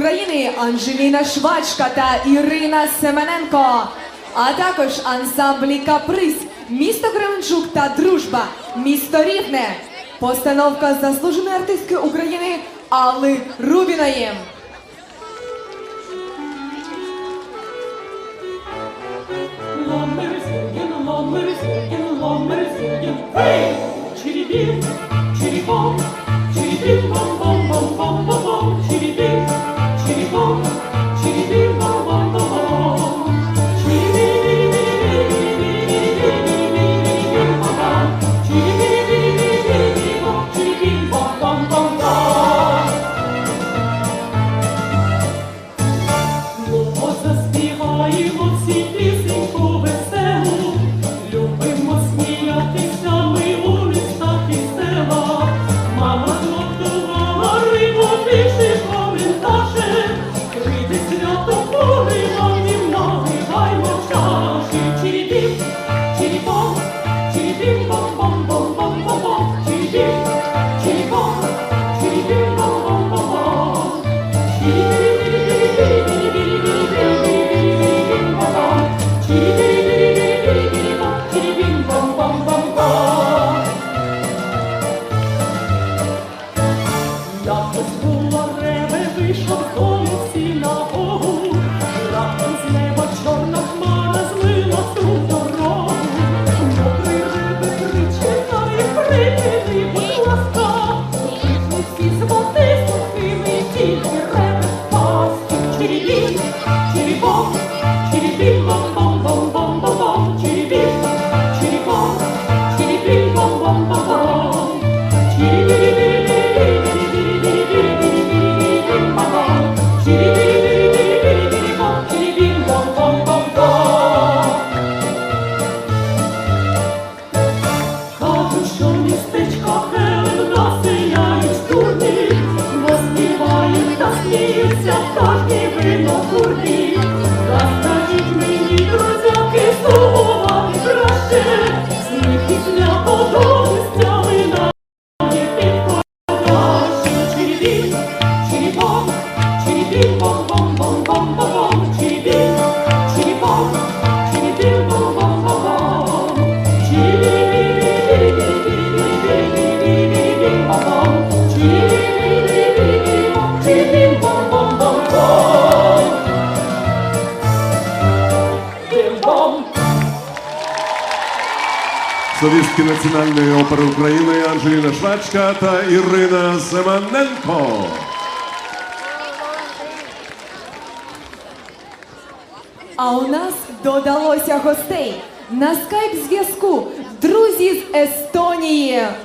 України Анжеліна Швачка та Ірина Семененко, а також ансамблі Каприз, місто Кременчук та Дружба, місто Рівне, постановка заслуженої артистки України Алли Рубіної. Черебин, 뭐. Солістки національної опери України Анжеліна Швачка та Ірина Семененко. А у нас додалося гостей на скайп зв'язку. Друзі з Естонії.